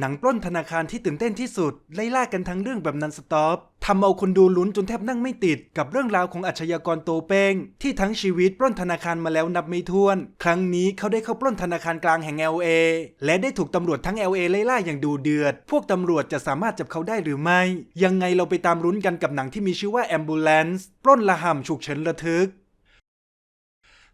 หนังปล้นธนาคารที่ตื่นเต้นที่สุด ไล่ล่ากันทั้งเรื่องแบบนันสต็อปทำเอาคนดูลุ้นจนแทบนั่งไม่ติด กับเรื่องราวของอาชญากรโตเป้ง ที่ทั้งชีวิตปล้นธนาคารมาแล้วนับไม่ถ้วน ครั้งนี้เขาได้เข้าปล้นธนาคารกลางแห่ง LA และได้ถูกตำรวจทั้ง LA ไล่ล่าอย่างดูเดือด พวกตำรวจจะสามารถจับเขาได้หรือไม่ ยังไงเราไปตามลุ้นกันกับหนังที่มีชื่อว่า Ambulance ปล้นละห่ำฉุกเฉินระทึก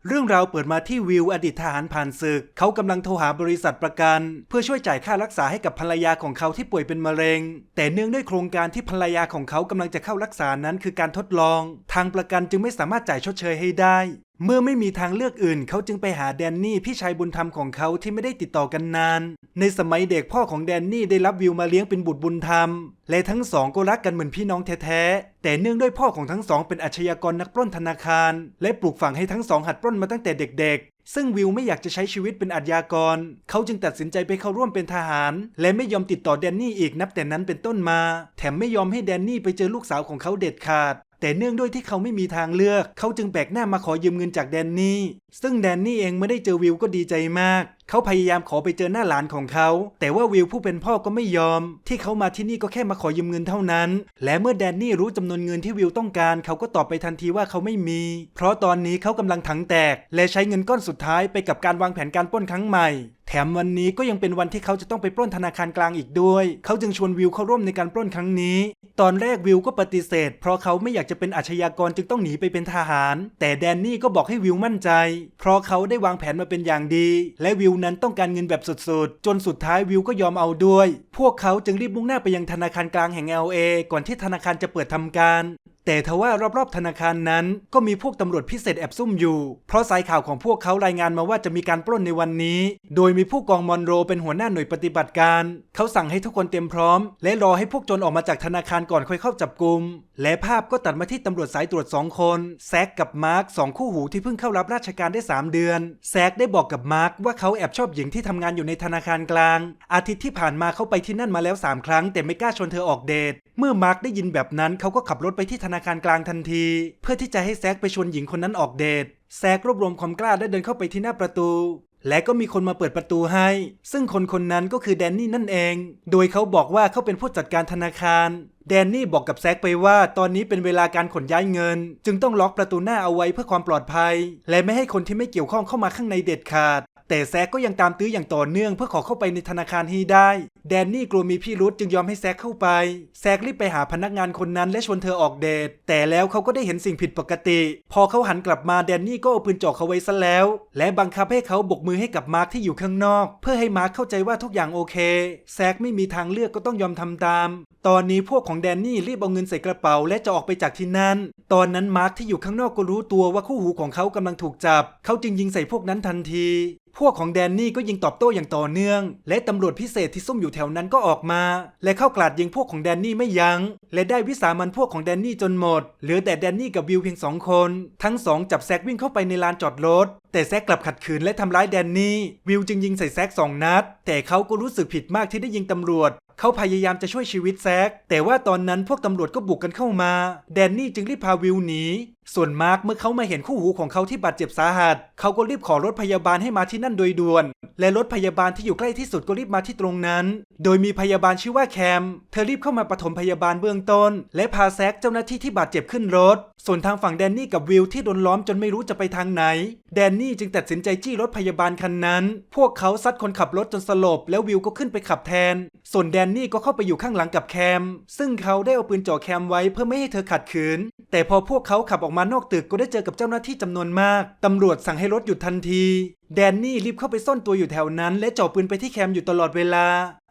เรื่องราวเปิดมาที่วิวอดีตทหารผ่านศึก เขากำลังโทรหาบริษัทประกัน เพื่อช่วยจ่ายค่ารักษาให้กับภรรยาของเขาที่ป่วยเป็นมะเร็ง แต่เนื่องด้วยโครงการที่ภรรยาของเขากำลังจะเข้ารักษานั้นคือการทดลอง ทางประกันจึงไม่สามารถจ่ายชดเชยให้ได้ เมื่อไม่มีทางเลือกอื่น เขาจึงไปหาแดนนี่พี่ชายบุญธรรมของเขาที่ไม่ได้ติดต่อกันนาน ในสมัยเด็กพ่อของแดนนี่ได้รับวิวมาเลี้ยงเป็นบุตรบุญธรรม และทั้งสองก็รักกันเหมือนพี่น้องแท้ๆ แต่เนื่องด้วยพ่อของทั้งสองเป็นอาชญากรนักปล้นธนาคาร และปลูกฝังให้ทั้งสองหัดปล้นมาตั้งแต่เด็กๆ ซึ่งวิวไม่อยากจะใช้ชีวิตเป็นอาชญากร เขาจึงตัดสินใจไปเข้าร่วมเป็นทหาร และไม่ยอมติดต่อแดนนี่อีกนับแต่นั้นเป็นต้นมา แถมไม่ยอมให้แดนนี่ไปเจอลูกสาวของเขาเด็ดขาด แต่เนื่องด้วยที่เขาไม่มีทางเลือก เขาจึงแบกหน้ามาขอยืมเงินจากแดนนี่ ซึ่งแดนนี่เองไม่ได้เจอวิวก็ดีใจมาก เขาพยายามขอไปเจอหน้าหลานของเขา แต่ว่าวิวผู้เป็นพ่อก็ไม่ยอม ที่เขามาที่นี่ก็แค่มาขอยืมเงินเท่านั้น และเมื่อแดนนี่รู้จำนวนเงินที่วิวต้องการ เขาก็ตอบไปทันทีว่าเขาไม่มี เพราะตอนนี้เขากำลังถังแตก และใช้เงินก้อนสุดท้ายไปกับการวางแผนการปล้นครั้งใหม่ แถมวันนี้ก็ยังเป็นวันที่เขาจะต้องไปปล้นธนาคารกลางอีกด้วย เขาจึงชวนวิวเข้าร่วมในการปล้นครั้งนี้ ตอนแรกวิวก็ปฏิเสธ เพราะเขาไม่อยากจะเป็นอาชญากรจึงต้องหนีไปเป็นทหาร แต่แดนนี่ก็บอกให้วิวมั่นใจเพราะเขาได้วางแผนมาเป็นอย่างดี และวิวนั้นต้องการเงินแบบสุดๆ จนสุดท้ายวิวก็ยอมเอาด้วย พวกเขาจึงรีบมุ่งหน้าไปยังธนาคารกลางแห่ง LA ก่อนที่ธนาคารจะเปิดทำการ แต่ทว่ารอบๆธนาคารนั้น ก็มีพวกตำรวจพิเศษแอบซุ่มอยู่ เพราะสายข่าวของพวกเขารายงานมาว่าจะมีการปล้นในวันนี้ โดยมีผู้กองมอนโรเป็นหัวหน้าหน่วยปฏิบัติการ เขาสั่งให้ทุกคนเตรียมพร้อม และรอให้พวกโจรออกมาจากธนาคารก่อนค่อยเข้าจับกลุ่มและภาพก็ตัดมาที่ตำรวจสายตรวจสองคนแซกกับมาร์คสองคู่หูที่เพิ่งเข้ารับราชการได้ 3 เดือนแซกได้บอกกับมาร์คว่าเขาแอบชอบหญิงที่ทำงานอยู่ในธนาคารกลาง อาทิตย์ที่ผ่านมาเขาไปที่นั่นมาแล้ว3ครั้ง แต่ไม่กล้าชวนเธอออกเดทเมื่อมาร์คได้ยินแบบนั้นเขาก็ขับรถไปที่ธนาาคารกลางทันที เพื่อที่จะให้แซกไปชวนหญิงคนนั้นออกเดท แซกรวบรวมความกล้าและเดินเข้าไปที่หน้าประตู และก็มีคนมาเปิดประตูให้ ซึ่งคนคนนั้นก็คือแดนนี่นั่นเอง โดยเขาบอกว่าเขาเป็นผู้จัดการธนาคาร แดนนี่บอกกับแซกไปว่าตอนนี้เป็นเวลาการขนย้ายเงิน จึงต้องล็อกประตูหน้าเอาไว้เพื่อความปลอดภัย และไม่ให้คนที่ไม่เกี่ยวข้องเข้ามาข้างในเด็ดขาด แต่แซกก็ยังตามตื้ออย่างต่อเนื่องเพื่อขอเข้าไปในธนาคารให้ได้ แดนนี่กลัวมีพี่รุธจึงยอมให้แซกเข้าไป แซกรีบไปหาพนักงานคนนั้นและชวนเธอออกเดท แต่แล้วเขาก็ได้เห็นสิ่งผิดปกติ พอเขาหันกลับมาแดนนี่ก็เอาปืนจ่อเขาไว้ซะแล้ว และบังคับให้เขาบกมือให้กับมาร์คที่อยู่ข้างนอก เพื่อให้มาร์คเข้าใจว่าทุกอย่างโอเค แซกไม่มีทางเลือกก็ต้องยอมทำตาม ตอนนี้พวกของแดนนี่รีบเอาเงินใส่กระเป๋าและจะออกไปจากที่นั่น ตอนนั้นมาร์คที่อยู่ข้างนอกก็รู้ตัวว่าคู่หูของเขากำลังถูกจับ เขาจึงยิงใส่พวกนั้นทันที พวกของแดนนี่ก็ยิงตอบโต้อย่างต่อเนื่อง และตำรวจพิเศษที่ซุ่มอยู่แถวนั้นก็ออกมา และเข้ากลาดยิงพวกของแดนนี่ไม่ยัง้ง และได้วิสามันพวกของแดนนี่จนหมด เหลือแต่แดนนี่กับวิวเพียงสองคน ทั้งสองจับแซกวิ่งเข้าไปในลานจอดรถ แต่แซกกลับขัดขืนและทำร้ายแดนนี่ วิวจึงยิงใส่แซกสองนัด แต่เขาก็รู้สึกผิดมากที่ได้ยิงตำรวจเขาพยายามจะช่วยชีวิตแซก แต่ว่าตอนนั้นพวกตำรวจก็บุกกันเข้ามา แดนนี่จึงรีบพาวิวหนี ส่วนมาร์คเมื่อเขามาเห็นคู่หูของเขาที่บาดเจ็บสาหัส เขาก็รีบขอรถพยาบาลให้มาที่นั่นโดยด่วน และรถพยาบาลที่อยู่ใกล้ที่สุดก็รีบมาที่ตรงนั้น โดยมีพยาบาลชื่อว่าแคม เธอรีบเข้ามาปฐมพยาบาลเบื้องต้น และพาแซกเจ้าหน้าที่ที่บาดเจ็บขึ้นรถ ส่วนทางฝั่งแดนนี่กับวิวที่โดนล้อมจนไม่รู้จะไปทางไหน แดนนี่จึงตัดสินใจจี้รถพยาบาลคันนั้น พวกเขาซัดคนขับรถจนสลบ แล้ววิวก็ขึ้นไปขับแทน ส่วนแดนนี่ก็เข้าไปอยู่ข้างหลังกับแคม ซึ่งเขาได้เอาปืนจ่อแคมไว้เพื่อไม่ให้เธอขัดขืน แต่พอพวกเขาขับออกมานอกตึกก็ได้เจอกับเจ้าหน้าที่จำนวนมาก ตำรวจสั่งให้รถหยุดทันที แดนนี่รีบเข้าไปซ่อนตัวอยู่แถวนั้น และจ่อปืนไปที่แคมอยู่ตลอดเวลา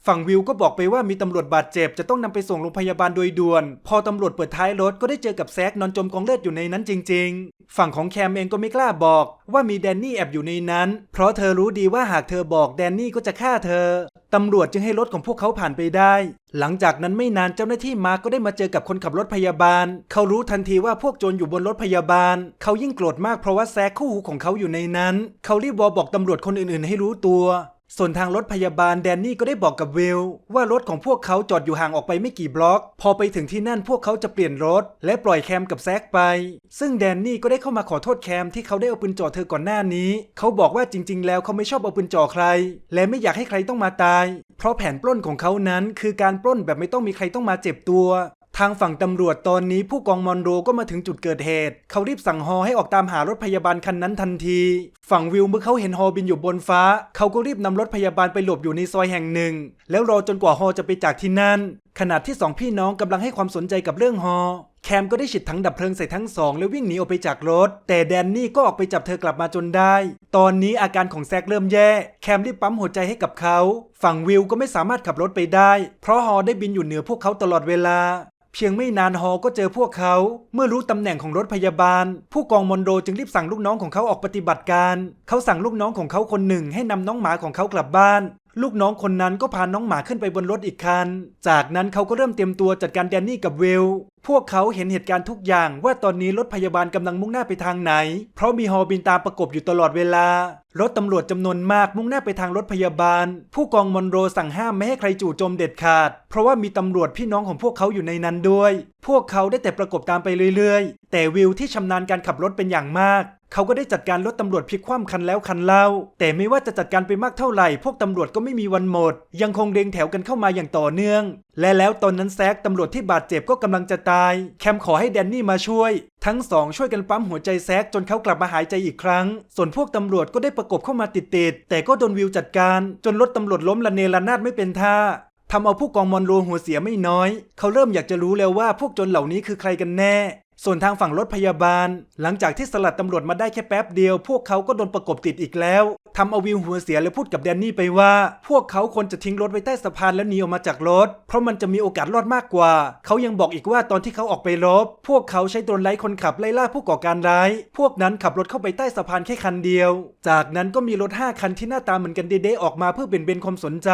ฝั่งวิวก็บอกไปว่ามีตำรวจบาดเจ็บจะต้องนำไปส่งโรงพยาบาลโดยด่วน พอตำรวจเปิดท้ายรถก็ได้เจอกับแซกนอนจมกองเลือดอยู่ในนั้นจริง ๆ ฝั่งของแคมเองก็ไม่กล้าบอกว่ามีแดนนี่แอบอยู่ในนั้น เพราะเธอรู้ดีว่าหากเธอบอกแดนนี่ก็จะฆ่าเธอ ตำรวจจึงให้รถของพวกเขาผ่านไปได้ หลังจากนั้นไม่นานเจ้าหน้าที่มาก็ได้มาเจอกับคนขับรถพยาบาล เขารู้ทันทีว่าพวกโจรอยู่บนรถพยาบาล เขายิ่งโกรธมากเพราะว่าแซกคู่หูของเขาอยู่ในนั้น เขารีบวอบอกตำรวจคนอื่นๆ ให้รู้ตัว ส่วนทางรถพยาบาลแดนนี่ก็ได้บอกกับวิลว่ารถของพวกเขาจอดอยู่ห่างออกไปไม่กี่บล็อก พอไปถึงที่นั่นพวกเขาจะเปลี่ยนรถ และปล่อยแคมกับแซกไป ซึ่งแดนนี่ก็ได้เข้ามาขอโทษแคมที่เขาได้เอาปืนจ่อเธอก่อนหน้านี้ เขาบอกว่าจริง ๆ แล้วเขาไม่ชอบเอาปืนจ่อใคร และไม่อยากให้ใครต้องมาตาย เพราะแผนปล้นของเขานั้นคือการปล้นแบบไม่ต้องมีใครต้องมาเจ็บตัว ทางฝั่งตำรวจตอนนี้ผู้กองมอนโรก็มาถึงจุดเกิดเหตุ เขารีบสั่งฮอให้ออกตามหารถพยาบาลคันนั้นทันที ฝั่งวิวเมื่อเขาเห็นฮอบินอยู่บนฟ้า เขาก็รีบนำรถพยาบาลไปหลบอยู่ในซอยแห่งหนึ่ง แล้วรอจนกว่าฮอจะไปจากที่นั่น ขณะที่สองพี่น้องกำลังให้ความสนใจกับเรื่องฮอแคมก็ได้ฉีดถังดับเพลิงใส่ทั้งสองแล้ววิ่งหนีออกไปจากรถ แต่แดนนี่ก็ออกไปจับเธอกลับมาจนได้ ตอนนี้อาการของแซกเริ่มแย่ แคมรีบปั๊มหัวใจให้กับเขา ฝั่งวิวก็ไม่สามารถขับรถไปได้ เพราะฮอได้บินอยู่เหนือพวกเขาตลอดเวลา เพียงไม่นานฮอก็เจอพวกเขา เมื่อรู้ตำแหน่งของรถพยาบาล ผู้กองมอนโดจึงรีบสั่งลูกน้องของเขาออกปฏิบัติการ เขาสั่งลูกน้องของเขาคนหนึ่งให้นำน้องหมาของเขากลับบ้าน ลูกน้องคนนั้นก็พาน้องหมาขึ้นไปบนรถอีกคัน จากนั้นเขาก็เริ่มเตรียมตัวจัดการแดนนี่กับเวล พวกเขาเห็นเหตุการณ์ทุกอย่างว่าตอนนี้รถพยาบาลกำลังมุ่งหน้าไปทางไหน เพราะมีฮอบินตามประกบอยู่ตลอดเวลา รถตำรวจจำนวนมากมุ่งหน้าไปทางรถพยาบาล ผู้กองมอนโรสั่งห้ามไม่ให้ใครจู่โจมเด็ดขาด เพราะว่ามีตำรวจพี่น้องของพวกเขาอยู่ในนั้นด้วย พวกเขาได้แต่ประกบตามไปเรื่อยๆ แต่วิวที่ชำนาญการขับรถเป็นอย่างมากเขาก็ได้จัดการรถตำรวจพลิกคว่ำคันแล้วคันเล่าแต่ไม่ว่าจะจัดการไปมากเท่าไหร่ พวกตำรวจก็ไม่มีวันหมด ยังคงเรียงแถวกันเข้ามาอย่างต่อเนื่อง และแล้วตอนนั้นแซกตำรวจที่บาดเจ็บก็กำลังจะตาย แคมขอให้แดนนี่มาช่วย ทั้งสองช่วยกันปั๊มหัวใจแซกจนเขากลับมาหายใจอีกครั้ง ส่วนพวกตำรวจก็ได้ประกบเข้ามาติดๆแต่ก็โดนวิวจัดการ จนรถตำรวจล้มละเนระนาดไม่เป็นท่าทำเอาผู้กองมอนโรหัวเสียไม่น้อย เขาเริ่มอยากจะรู้แล้วว่าพวกจรเหล่านี้คือใครกันแน่ ส่วนทางฝั่งรถพยาบาล หลังจากที่สลัดตำรวจมาได้แค่แป๊บเดียว พวกเขาก็โดนประกบติดอีกแล้วทำเอาวิวหัวเสียและพูดกับแดนนี่ไปว่า พวกเขาควรจะทิ้งรถไว้ใต้สะพานแล้วหนีออกมาจากรถ เพราะมันจะมีโอกาสรอดมากกว่า เขายังบอกอีกว่าตอนที่เขาออกไปรบ พวกเขาใช้โดรนไล่คนขับไล่ล่าผู้ก่อการร้าย พวกนั้นขับรถเข้าไปใต้สะพานแค่คันเดียว จากนั้นก็มีรถห้าคันที่หน้าตาเหมือนกันเด้ๆออกมาเพื่อเบี่ยงเบนความสนใจ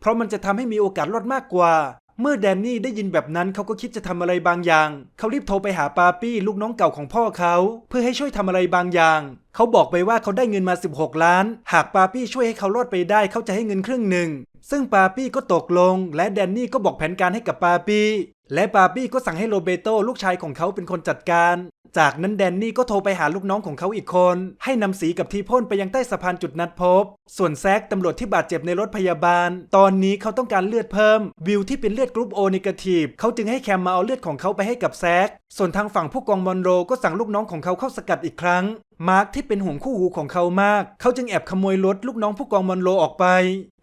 เพราะมันจะทำให้มีโอกาสรอดมากกว่า เมื่อแดนนี่ได้ยินแบบนั้นเขาก็คิดจะทำอะไรบางอย่าง เขารีบโทรไปหาปาปี้ลูกน้องเก่าของพ่อเขา เพื่อให้ช่วยทำอะไรบางอย่าง เขาบอกไปว่าเขาได้เงินมา 16 ล้าน หากปาปี้ช่วยให้เขารอดไปได้เขาจะให้เงินครึ่งหนึ่ง ซึ่งปาปี้ก็ตกลง และแดนนี่ก็บอกแผนการให้กับปาปี้และปาปี้ก็สั่งให้โรเบโตลูกชายของเขาเป็นคนจัดการจากนั้นแดนนี่ก็โทรไปหาลูกน้องของเขาอีกคน ให้นำสีกับทีพ่นไปยังใต้สะพานจุดนัดพบ ส่วนแซกตำรวจที่บาดเจ็บในรถพยาบาล ตอนนี้เขาต้องการเลือดเพิ่ม วิวที่เป็นเลือดกรุ๊ปโอนิกทีฟเขาจึงให้แคมมาเอาเลือดของเขาไปให้กับแซก ส่วนทางฝั่งผู้กองมอนโรก็สั่งลูกน้องของเขาเข้าสกัดอีกครั้ง มาร์คที่เป็นห่วงคู่หูของเขามาก เขาจึงแอบขโมยรถลูกน้องผู้กองมอนโรออกไป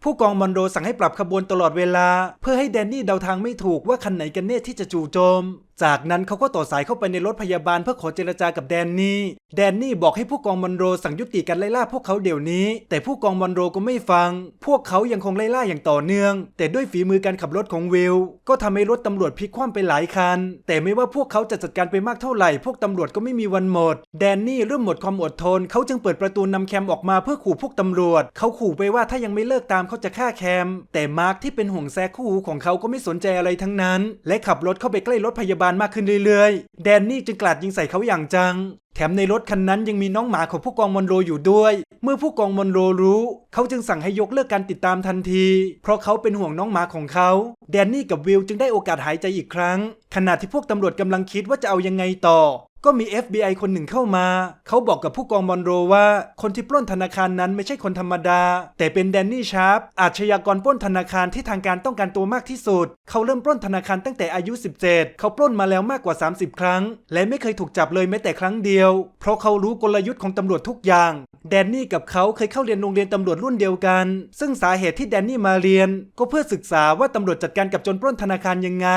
ผู้กองมอนโรสั่งให้ปรับขบวนตลอดเวลา เพื่อให้แดนนี่เดาทางไม่ถูกว่าคันไหนกันแน่ที่จะจู่โจม จากนั้นเขาก็ต่อสายเข้าไปในรถพยาบาลเพื่อขอเจรจากับแดนนี่ แดนนี่บอกให้ผู้กองมอนโรสั่งยุติการไล่ล่าพวกเขาเดี๋ยวนี้ แต่ผู้กองมอนโรก็ไม่ฟัง พวกเขายังคงไล่ล่าอย่างต่อเนื่อง แต่ด้วยฝีมือการขับรถของวิลก็ทำให้รถตำรวจพลิกคว่ำไปหลายคัน แต่ไม่ว่าพวกเขาจะจัดการไปมากเท่าไหร่ พวกตำรวจก็ไม่มีวันหมด แดนนี่เริ่มหมดความอดทน เขาจึงเปิดประตูนำแคมออกมาเพื่อขู่พวกตำรวจ เขาขู่ไปว่าถ้ายังไม่เลิกตามเขาจะฆ่าแคม แต่มาร์คที่เป็นห่วงแซกคู่หูของเขาก็ไม่สนใจอะไรทั้งนั้น และขับรถเข้าไปใกล้รถพยาบาลมากขึ้นเรื่อยๆ แดนนี่จึงกลาดยิงใส่เขาอย่างจัง แถมในรถคันนั้นยังมีน้องหมาของผู้กองมอนโรอยู่ด้วย เมื่อผู้กองมอนโรรู้ เขาจึงสั่งให้ยกเลิกการติดตามทันที เพราะเขาเป็นห่วงน้องหมาของเขา แดนนี่กับวิลจึงได้โอกาสหายใจอีกครั้ง ขณะที่พวกตำรวจกำลังคิดว่าจะเอายังไงต่อ ก็มี FBI คนหนึ่งเข้ามา เขาบอกกับผู้กองมอนโรว่า คนที่ปล้นธนาคารนั้นไม่ใช่คนธรรมดา แต่เป็นแดนนี่ชาร์ปอาชญากรปล้นธนาคารที่ทางการต้องการตัวมากที่สุด เขาเริ่มปล้นธนาคารตั้งแต่อายุ 17 เขาปล้นมาแล้วมากกว่า 30 ครั้ง และไม่เคยถูกจับเลยแม้แต่ครั้งเดียว เพราะเขารู้กลยุทธ์ของตำรวจทุกอย่าง แดนนี่กับเขาเคยเข้าเรียนโรงเรียนตำรวจรุ่นเดียวกัน ซึ่งสาเหตุที่แดนนี่มาเรียน ก็เพื่อศึกษาว่าตำรวจจัดการกับโจรปล้นธนาคารยังไง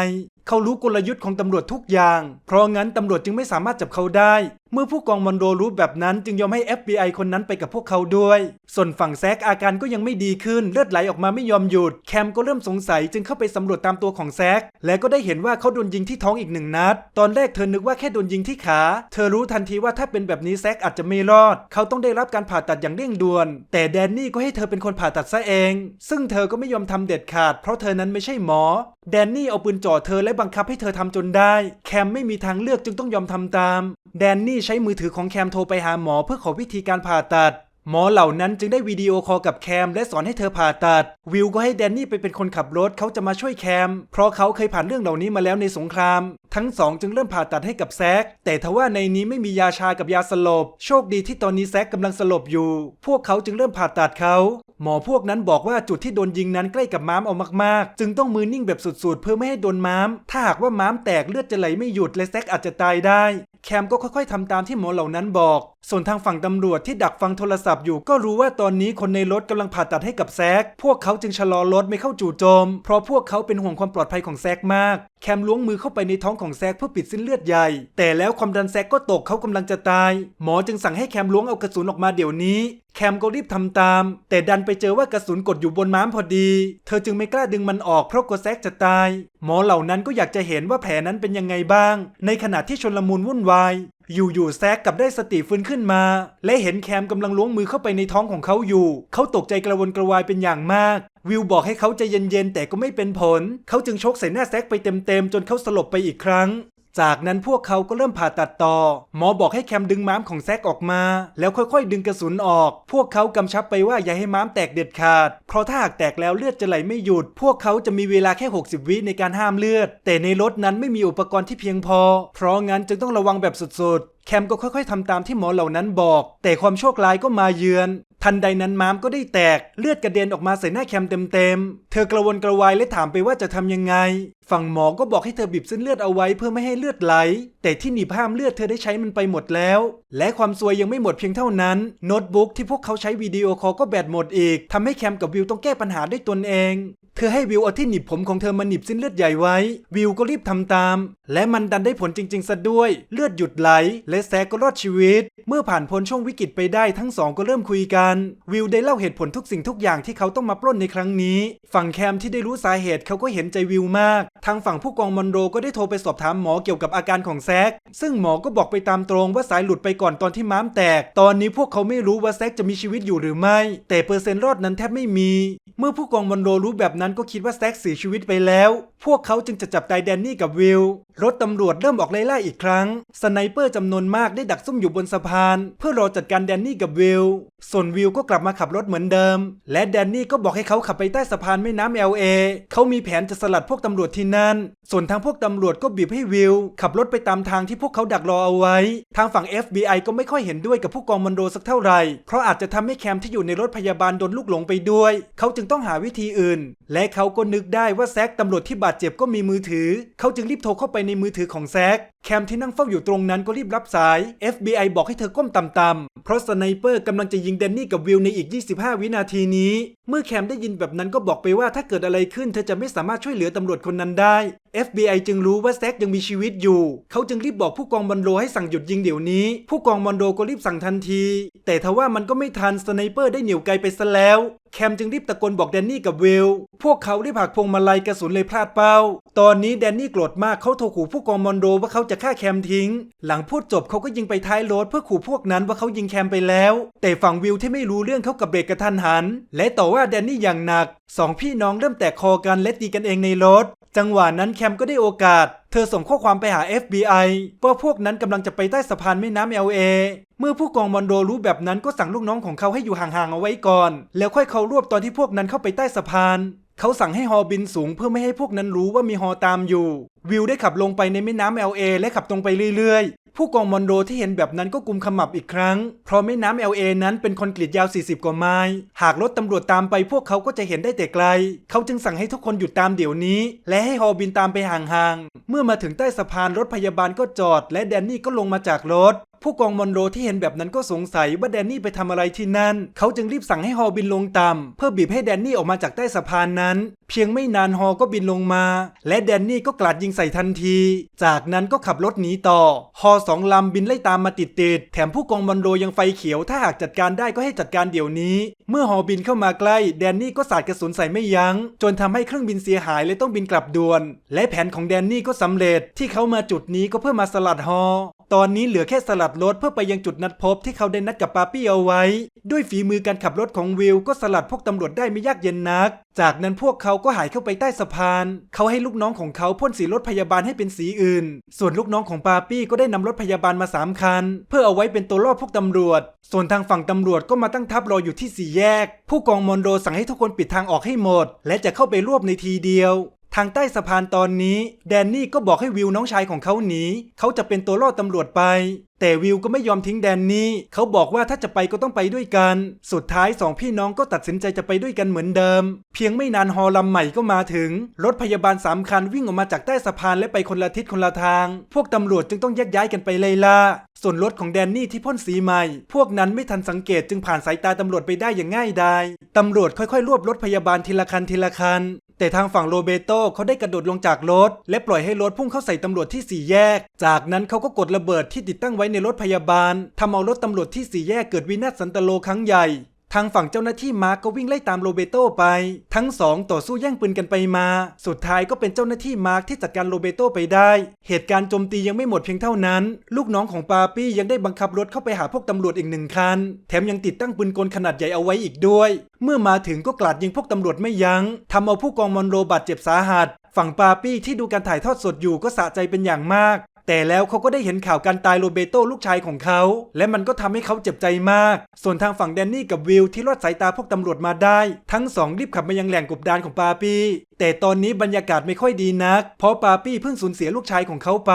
เขารู้กลยุทธ์ของตำรวจทุกอย่าง เพราะงั้นตำรวจจึงไม่สามารถจับเขาได้เมื่อผู้กองมอนโดรู้แบบนั้นจึงยอมให้ FBI คนนั้นไปกับพวกเขาด้วย ส่วนฝั่งแซกอาการก็ยังไม่ดีขึ้นเลือดไหลออกมาไม่ยอมหยุด แคมก็เริ่มสงสัยจึงเข้าไปสำรวจตามตัวของแซก และก็ได้เห็นว่าเขาโดนยิงที่ท้องอีกหนึ่งนัด ตอนแรกเธอนึกว่าแค่โดนยิงที่ขา เธอรู้ทันทีว่าถ้าเป็นแบบนี้แซกอาจจะไม่รอด เขาต้องได้รับการผ่าตัดอย่างเร่งด่วน แต่แดนนี่ก็ให้เธอเป็นคนผ่าตัดซะเอง ซึ่งเธอก็ไม่ยอมทำเด็ดขาด เพราะเธอนั้นไม่ใช่หมอ แดนนี่เอาปืนจ่อเธอและบังคับให้เธอทำจนได้ แคมไม่มีทางเลือกจึงต้องยอมทำตาม แดนนี่ใช้มือถือของแคมโทรไปหาหมอเพื่อขอวิธีการผ่าตัด หมอเหล่านั้นจึงได้วิดีโอคอลกับแคมและสอนให้เธอผ่าตัด วิวก็ให้แดนนี่ไปเป็นคนขับรถเขาจะมาช่วยแคม เพราะเขาเคยผ่านเรื่องเหล่านี้มาแล้วในสงคราม ทั้งสองจึงเริ่มผ่าตัดให้กับแซก แต่ทว่าในนี้ไม่มียาชากับยาสลบ โชคดีที่ตอนนี้แซกกำลังสลบอยู่ พวกเขาจึงเริ่มผ่าตัดเขาหมอพวกนั้นบอกว่าจุดที่โดนยิงนั้นใกล้กับม้ามเอามากๆ จึงต้องมือนิ่งแบบสุดๆ เพื่อไม่ให้โดนม้าม ถ้าหากว่าม้ามแตกเลือดจะไหลไม่หยุดและแซกอาจจะตายได้ แคมก็ค่อยๆทำตามที่หมอเหล่านั้นบอก ส่วนทางฝั่งตำรวจที่ดักฟังโทรศัพท์อยู่ก็รู้ว่าตอนนี้คนในรถกำลังผ่าตัดให้กับแซก พวกเขาจึงชะลอรถไม่เข้าจู่โจม เพราะพวกเขาเป็นห่วงความปลอดภัยของแซกมาก แคมล้วงมือเข้าไปในท้องของแซกเพื่อปิดเส้นเลือดใหญ่ แต่แล้วความดันแซกก็ตกเขากำลังจะตาย หมอจึงสั่งให้แคมล้วงเอากระสุนออกมาเดี๋ยวนี้ แคมก็รีบทำตาม แต่ดันไปเจอว่ากระสุนกดอยู่บนม้ามพอดี เธอจึงไม่กล้าดึงมันออกเพราะกลัวแซกจะตาย หมอเหล่านั้นก็อยากจะเห็นว่าแผลนั้นเป็นยังไงบ้าง ในขณะที่ชนลมุนวุ่นวาย อยู่ๆแซกกลับได้สติฟื้นขึ้นมา และเห็นแคมกำลังล้วงมือเข้าไปในท้องของเขาอยู่ เขาตกใจกระวนกระวายเป็นอย่างมาก วิวบอกให้เขาใจเย็นๆแต่ก็ไม่เป็นผล เขาจึงชกใส่หน้าแซกไปเต็มๆจนเขาสลบไปอีกครั้ง จากนั้นพวกเขาก็เริ่มผ่าตัดต่อ หมอบอกให้แคมดึงม้ามของแซกออกมา แล้วค่อยๆ ดึงกระสุนออก พวกเขากำชับไปว่าอย่าให้ม้ามแตกเด็ดขาด เพราะถ้าหากแตกแล้วเลือดจะไหลไม่หยุด พวกเขาจะมีเวลาแค่ 60 วิในการห้ามเลือด แต่ในรถนั้นไม่มีอุปกรณ์ที่เพียงพอ เพราะงั้นจึงต้องระวังแบบสุดๆ แคมก็ค่อยๆทำตามที่หมอเหล่านั้นบอก แต่ความโชคร้ายก็มาเยือน ทันใดนั้นม้ามก็ได้แตก เลือดกระเด็นออกมาใส่หน้าแคมเต็มๆ เธอกระวนกระวายและถามไปว่าจะทำยังไง ฝั่งหมอก็บอกให้เธอบีบเส้นเลือดเอาไว้เพื่อไม่ให้เลือดไหล แต่ที่หนีบห้ามเลือดเธอได้ใช้มันไปหมดแล้วและความซวยยังไม่หมดเพียงเท่านั้นโน้ตบุ๊กที่พวกเขาใช้วิดีโอคอลก็แบตหมดอีกทำให้แคมกับวิวต้องแก้ปัญหาด้วยตนเอง เธอให้วิวเอาที่หนีบผมของเธอมาหนีบเส้นเลือดใหญ่ไว้ วิวก็รีบทำตาม และมันดันได้ผลจริงๆซะด้วย เลือดหยุดไหล และแซกก็รอดชีวิต เมื่อผ่านพ้นช่วงวิกฤตไปได้ทั้งสองก็เริ่มคุยกัน วิวได้เล่าเหตุผลทุกสิ่งทุกอย่างที่เขาต้องมาปล้นในครั้งนี้ ฝั่งแคมที่ได้รู้สาเหตุเขาก็เห็นใจวิวมาก ทางฝั่งผู้กองมอนโรก็ได้โทรไปสอบถามหมอเกี่ยวกับอาการของแซกซึ่งหมอก็บอกไปตามตรงว่าสายหลุดไปก่อนตอนที่ม้ามแตก ตอนนี้พวกเขาไม่รู้ว่าแซกจะมีชีวิตอยู่หรือไม่ แต่เปอร์เซ็นต์รอดนั้นแทบไม่มี เมื่อผู้กองมอนโรรู้แบบนั้นก็คิดว่าแซกเสียชีวิตไปแล้ว พวกเขาจึงจะจับตายแดนนี่กับวิลรถตำรวจเริ่มออกไล่ล่าอีกครั้ง สไนเปอร์จำนวนมากได้ดักซุ่มอยู่บนสะพาน เพื่อรอจัดการแดนนี่กับวิลส่วนวิลก็กลับมาขับรถเหมือนเดิม และแดนนี่ก็บอกให้เขาขับไปใต้สะพานแม่น้ำ LA เอเขามีแผนจะสลัดพวกตำรวจที่นั่น ส่วนทางพวกตำรวจก็บีบให้วิลขับรถไปตามทางที่พวกเขาดักรอเอาไว้ ทางฝั่ง FBI ก็ไม่ค่อยเห็นด้วยกับผู้กองมอนโดสักเท่าไหร่ เพราะอาจจะทำให้แคมที่อยู่ในรถพยาบาลโดนลูกหลงไปด้วย เขาจึงต้องหาวิธีอื่น และเขาก็นึกได้ว่าแซกตำรวจที่บาดเจ็บก็มีมือถือ เขาจึงรีบโทรเข้าไปในมือถือของแซกแคมที่นั่งเฝ้าอยู่ตรงนั้นก็รีบรับสาย FBI บอกให้เธอก้มต่ำๆเพราะสไนเปอร์กำลังจะยิงแดนนี่กับวิลในอีก 25 วินาทีนี้ เมื่อแคมได้ยินแบบนั้นก็บอกไปว่าถ้าเกิดอะไรขึ้นเธอจะไม่สามารถช่วยเหลือตำรวจคนนั้นได้ FBI จึงรู้ว่าแซกยังมีชีวิตอยู่ เขาจึงรีบบอกผู้กองมอนโรให้สั่งหยุดยิงเดี๋ยวนี้ ผู้กองมอนโรก็รีบสั่งทันที แต่ทว่ามันก็ไม่ทันสไนเปอร์ได้เหนี่ยวไกลไปซะแล้ว แคมจึงรีบตะโกนบอกแดนนี่กับวิล พวกเขารีบหักพวงมาลัยกระสุนเลยพลาดเป้า ตอนนี้แดนนี่โกรธมากเขาโทรขู่ผู้กองมอนโรว่าเขาจะฆ่าแคมทิ้ง หลังพูดจบเขาก็ยิงไปท้ายรถเพื่อขู่พวกนั้นว่าเขายิงแคมไปแล้ว แต่ฝั่งวิลที่ไม่รู้เรื่องเขากับเบรกกระทันหัน และต่อว่าแดนนี่อย่างหนักสองพี่น้องเริ่มแตกคอกันและตีกันเองในรถ จังหวะนั้นแคมก็ได้โอกาส เธอส่งข้อความไปหา FBI ว่าพวกนั้นกำลังจะไปใต้สะพานแม่น้ำเอลเอเมื่อผู้กองมอนโดรู้แบบนั้นก็สั่งลูกน้องของเขาให้อยู่ห่างๆเอาไว้ก่อน แล้วค่อยเขารวบตอนที่พวกนั้นเข้าไปใต้สะพานเขาสั่งให้ฮอบินสูงเพื่อไม่ให้พวกนั้นรู้ว่ามีฮอตามอยู่ วิวได้ขับลงไปในแม่น้ำเอลเอและขับตรงไปเรื่อย ผู้กองมอนโดที่เห็นแบบนั้นก็กุมขมับอีกครั้ง เพราะแม่น้ำเอลเอนั้นเป็นคอนกรีตยาว 40 กว่าไม้ หากรถตำรวจตามไปพวกเขาก็จะเห็นได้แต่ไกล เขาจึงสั่งให้ทุกคนหยุดตามเดี๋ยวนี้ และให้ฮอบินตามไปห่างๆ เมื่อมาถึงใต้สะพานรถพยาบาลก็จอด และแดนนี่ก็ลงมาจากรถ ผู้กองมอนโรที่เห็นแบบนั้นก็สงสัยว่าแดนนี่ไปทำอะไรที่นั่น เขาจึงรีบสั่งให้ฮอบินลงต่ำเพื่อบีบให้แดนนี่ออกมาจากใต้สะพานนั้น เพียงไม่นานฮอก็บินลงมา และแดนนี่ก็กลาดยิงใส่ทันที จากนั้นก็ขับรถหนีต่อ ฮอสองลำบินไล่ตามมาติดๆแถมผู้กองมอนโรยังไฟเขียว ถ้าหากจัดการได้ก็ให้จัดการเดี๋ยวนี้ เมื่อฮอบินเข้ามาใกล้แดนนี่ก็สาดกระสุนใส่ไม่ยัง้ง จนทำให้เครื่องบินเสียหายและต้องบินกลับด่วน และแผนของแดนนี่ก็สำเร็จที่เขามาจุดนี้ก็เพื่อมาสลัดฮอ ตอนนี้เหลือแค่สลับรถเพื่อไปยังจุดนัดพบที่เขาได้นัดกับปาปี้เอาไว้ ด้วยฝีมือการขับรถของวิลก็สลัดพวกตำรวจได้ไม่ยากเย็นนัก จากนั้นพวกเขาก็หายเข้าไปใต้สะพาน เขาให้ลูกน้องของเขาพ่นสีรถพยาบาลให้เป็นสีอื่น ส่วนลูกน้องของปาปี้ก็ได้นำรถพยาบาลมาสามคัน เพื่อเอาไว้เป็นตัวล่อพวกตำรวจ ส่วนทางฝั่งตำรวจก็มาตั้งทัพรออยู่ที่สี่แยก ผู้กองมอนโรสั่งให้ทุกคนปิดทางออกให้หมด และจะเข้าไปรวบในทีเดียว ทางใต้สะพานตอนนี้ แดนนี่ก็บอกให้วิวน้องชายของเขาหนีเขาจะเป็นตัวล่อตำรวจไป แต่วิวก็ไม่ยอมทิ้งแดนนี่เขาบอกว่าถ้าจะไปก็ต้องไปด้วยกัน สุดท้ายสองพี่น้องก็ตัดสินใจจะไปด้วยกันเหมือนเดิม เพียงไม่นานฮอลำใหม่ก็มาถึง รถพยาบาลสามคันวิ่งออกมาจากใต้สะพานและไปคนละทิศคนละทาง พวกตำรวจจึงต้องแยกย้ายกันไปไล่ล่าส่วนรถของแดนนี่ที่พ่นสีใหม่ พวกนั้นไม่ทันสังเกตจึงผ่านสายตาตำรวจไปได้อย่างง่ายดายตำรวจค่อยๆ รวบรถพยาบาลทีละคันทีละคัน แต่ทางฝั่งโรเบโตเขาได้กระโดดลงจากรถ และปล่อยให้รถพุ่งเข้าใส่ตำรวจที่สี่แยก จากนั้นเขาก็กดระเบิดที่ติดตั้งไว้ในรถพยาบาลทำเอารถตำรวจที่สี่แยกเกิดวินาศสันตโลครั้งใหญ่างฝั่งเจ้าหน้าที่มาร์กก็วิ่งไล่ตามโรเบโตไป ทั้งสองต่อสู้แย่งปืนกันไปมา สุดท้ายก็เป็นเจ้าหน้าที่มาร์กที่จัดการโรเบโตไปได้ เหตุการณ์โจมตียังไม่หมดเพียงเท่านั้น ลูกน้องของปาปี้ยังได้บังคับรถเข้าไปหาพวกตำรวจอีกหนึ่งคัน แถมยังติดตั้งปืนกลขนาดใหญ่เอาไว้อีกด้วย เมื่อมาถึงก็กราดยิงพวกตำรวจไม่ยัง้งทำเอาผู้กองมอนโรบาดเจ็บสาหัสฝั่งปาปี้ที่ดูการถ่ายทอดสดอยู่ก็สะใจเป็นอย่างมาก แต่แล้วเขาก็ได้เห็นข่าวการตายโรเบโตลูกชายของเขา และมันก็ทำให้เขาเจ็บใจมาก ส่วนทางฝั่งแดนนี่กับวิลที่รอดสายตาพวกตำรวจมาได้ ทั้งสองรีบขับมายังแหล่งกบดานของปาปี้แต่ตอนนี้บรรยากาศไม่ค่อยดีนัก เพราะปาปี้เพิ่งสูญเสียลูกชายของเขาไป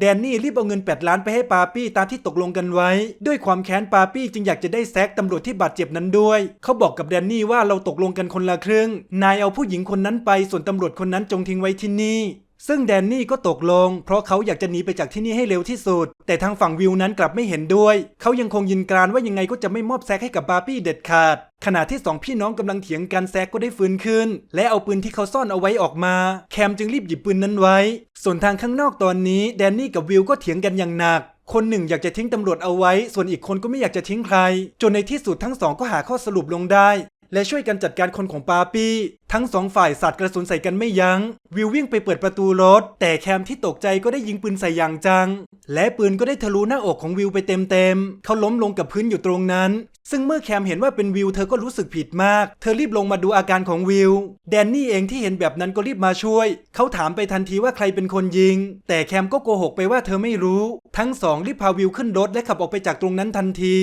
แดนนี่รีบเอาเงิน 8 ล้านไปให้ปาปี้ตามที่ตกลงกันไว้ ด้วยความแค้นปาปี้จึงอยากจะได้แซกตำรวจที่บาดเจ็บนั้นด้วย เขาบอกกับแดนนี่ว่าเราตกลงกันคนละครึ่ง นายเอาผู้หญิงคนนั้นไปส่วนตำรวจคนนั้นจงทิ้งไว้ที่นี่ ซึ่งแดนนี่ก็ตกลง เพราะเขาอยากจะหนีไปจากที่นี่ให้เร็วที่สุด แต่ทางฝั่งวิวนั้นกลับไม่เห็นด้วย เขายังคงยินกรานว่ายังไงก็จะไม่มอบแซกให้กับบาร์ปี้เด็ดขาด ขณะที่สองพี่น้องกำลังเถียงกันแซกก็ได้ฟื้นขึ้น และเอาปืนที่เขาซ่อนเอาไว้ออกมา แคมจึงรีบหยิบปืนนั้นไว้ ส่วนทางข้างนอกตอนนี้แดนนี่กับวิวก็เถียงกันอย่างหนักคนหนึ่งอยากจะทิ้งตำรวจเอาไว้ ส่วนอีกคนก็ไม่อยากจะทิ้งใคร จนในที่สุดทั้งสองก็หาข้อสรุปลงได้ และช่วยกันจัดการคนของปาปี้ ทั้งสองฝ่ายสาดกระสุนใส่กันไม่ยัง้ง วิววิ่งไปเปิดประตูรถ แต่แคมที่ตกใจก็ได้ยิงปืนใส่อย่างจัง และปืนก็ได้ทะลุหน้าอกของวิวไปเต็มๆ เขาล้มลงกับพื้นอยู่ตรงนั้น ซึ่งเมื่อแคมเห็นว่าเป็นวิวเธอก็รู้สึกผิดมาก เธอรีบลงมาดูอาการของวิว แดนนี่เองที่เห็นแบบนั้นก็รีบมาช่วย เขาถามไปทันทีว่าใครเป็นคนยิง แต่แคมก็โกหกไปว่าเธอไม่รู้ ทั้งสองรีบพาวิวขึ้นรถและขับออกไปจากตรงนั้นทันที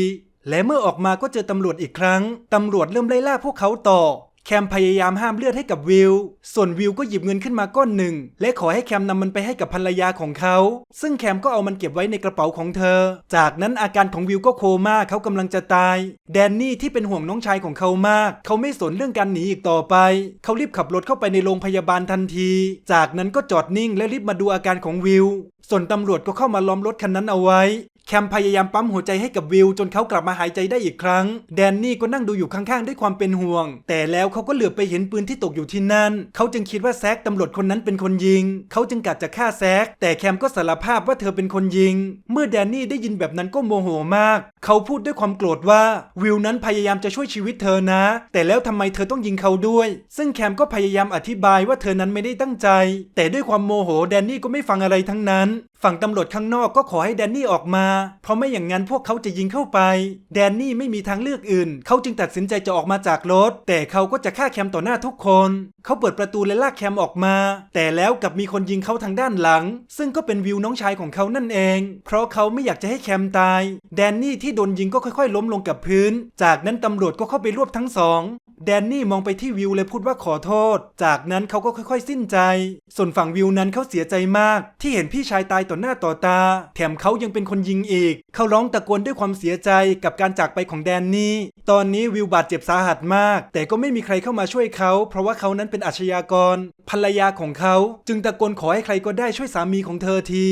และเมื่อออกมาก็เจอตำรวจอีกครั้ง ตำรวจเริ่มไล่ล่าพวกเขาต่อ แคมพยายามห้ามเลือดให้กับวิวส่วนวิวก็หยิบเงินขึ้นมาก้อนหนึ่ง และขอให้แคมนำมันไปให้กับภรรยาของเขา ซึ่งแคมก็เอามันเก็บไว้ในกระเป๋าของเธอ จากนั้นอาการของวิวก็โคม่าเขากำลังจะตาย แดนนี่ที่เป็นห่วงน้องชายของเขามาก เขาไม่สนเรื่องการหนีอีกต่อไป เขารีบขับรถเข้าไปในโรงพยาบาลทันที จากนั้นก็จอดนิ่งและรีบมาดูอาการของวิวส่วนตำรวจก็เข้ามาล้อมรถคันนั้นเอาไว้ แคมพยายามปั๊มหัวใจให้กับวิวจนเขากลับมาหายใจได้อีกครั้ง แดนนี่ก็นั่งดูอยู่ข้างๆด้วยความเป็นห่วง แต่แล้วเขาก็เหลือบไปเห็นปืนที่ตกอยู่ที่นั่น เขาจึงคิดว่าแซกตำรวจคนนั้นเป็นคนยิง เขาจึงกะจะฆ่าแซก แต่แคมก็สารภาพว่าเธอเป็นคนยิง เมื่อแดนนี่ได้ยินแบบนั้นก็โมโหมาก เขาพูดด้วยความโกรธว่าวิวนั้นพยายามจะช่วยชีวิตเธอนะ แต่แล้วทำไมเธอต้องยิงเขาด้วย ซึ่งแคมก็พยายามอธิบายว่าเธอนั้นไม่ได้ตั้งใจ แต่ด้วยความโมโหแดนนี่ก็ไม่ฟังอะไรทั้งนั้น dann ฝั่งตำรวจข้างนอกก็ขอให้แดนนี่ออกมา เพราะไม่อย่างนั้นพวกเขาจะยิงเข้าไป แดนนี่ไม่มีทางเลือกอื่น เขาจึงตัดสินใจจะออกมาจากรถ แต่เขาก็จะฆ่าแคมต่อหน้าทุกคน เขาเปิดประตูและลากแคมออกมา แต่แล้วกับมีคนยิงเขาทางด้านหลัง ซึ่งก็เป็นวิวน้องชายของเขานั่นเอง เพราะเขาไม่อยากจะให้แคมตาย แดนนี่ที่โดนยิงก็ค่อยๆ ล้มลงกับพื้น จากนั้นตำรวจก็เข้าไปรวบทั้งสองแดนนี่มองไปที่วิวเลยพูดว่าขอโทษ จากนั้นเขาก็ค่อย ๆ สิ้นใจ ส่วนฝั่งวิวนั้นเขาเสียใจมาก ที่เห็นพี่ชายตายต่อหน้าต่อตา แถมเขายังเป็นคนยิงอีก เขาร้องตะโกนด้วยความเสียใจกับการจากไปของแดนนี่ ตอนนี้วิวบาดเจ็บสาหัสมาก แต่ก็ไม่มีใครเข้ามาช่วยเขา เพราะว่าเขานั้นเป็นอาชญากร ภรรยาของเขา จึงตะโกนขอให้ใครก็ได้ช่วยสามีของเธอที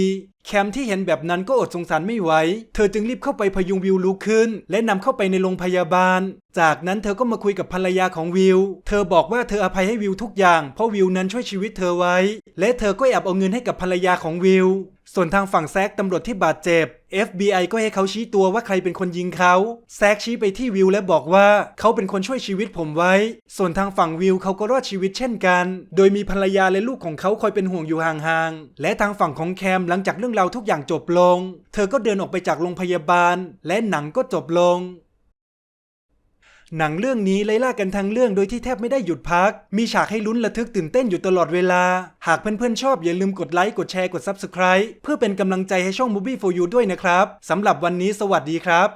แคมที่เห็นแบบนั้นก็อดสงสารไม่ไหว เธอจึงรีบเข้าไปพยุงวิวลุกขึ้น และนำเข้าไปในโรงพยาบาล จากนั้นเธอก็มาคุยกับภรรยาของวิว เธอบอกว่าเธออภัยให้วิวทุกอย่าง เพราะวิวนั้นช่วยชีวิตเธอไว้ และเธอก็แอบเอาเงินให้กับภรรยาของวิว ส่วนทางฝั่งแซกตำรวจที่บาดเจ็บ FBI ก็ให้เขาชี้ตัวว่าใครเป็นคนยิงเขาแซกชี้ไปที่วิวและบอกว่าเขาเป็นคนช่วยชีวิตผมไว้ ส่วนทางฝั่งวิวเขาก็รอดชีวิตเช่นกัน โดยมีภรรยาและลูกของเขาคอยเป็นห่วงอยู่ห่างๆ และทางฝั่งของแคมหลังจากเรื่องราวทุกอย่างจบลง เธอก็เดินออกไปจากโรงพยาบาล และหนังก็จบลง หนังเรื่องนี้ไล่ล่ากันทั้งเรื่องโดยที่แทบไม่ได้หยุดพัก มีฉากให้ลุ้นระทึกตื่นเต้นอยู่ตลอดเวลา หากเพื่อนๆชอบอย่าลืมกดไลค์ กดแชร์ กด Subscribe เพื่อเป็นกำลังใจให้ช่อง Movie for You ด้วยนะครับ สำหรับวันนี้สวัสดีครับ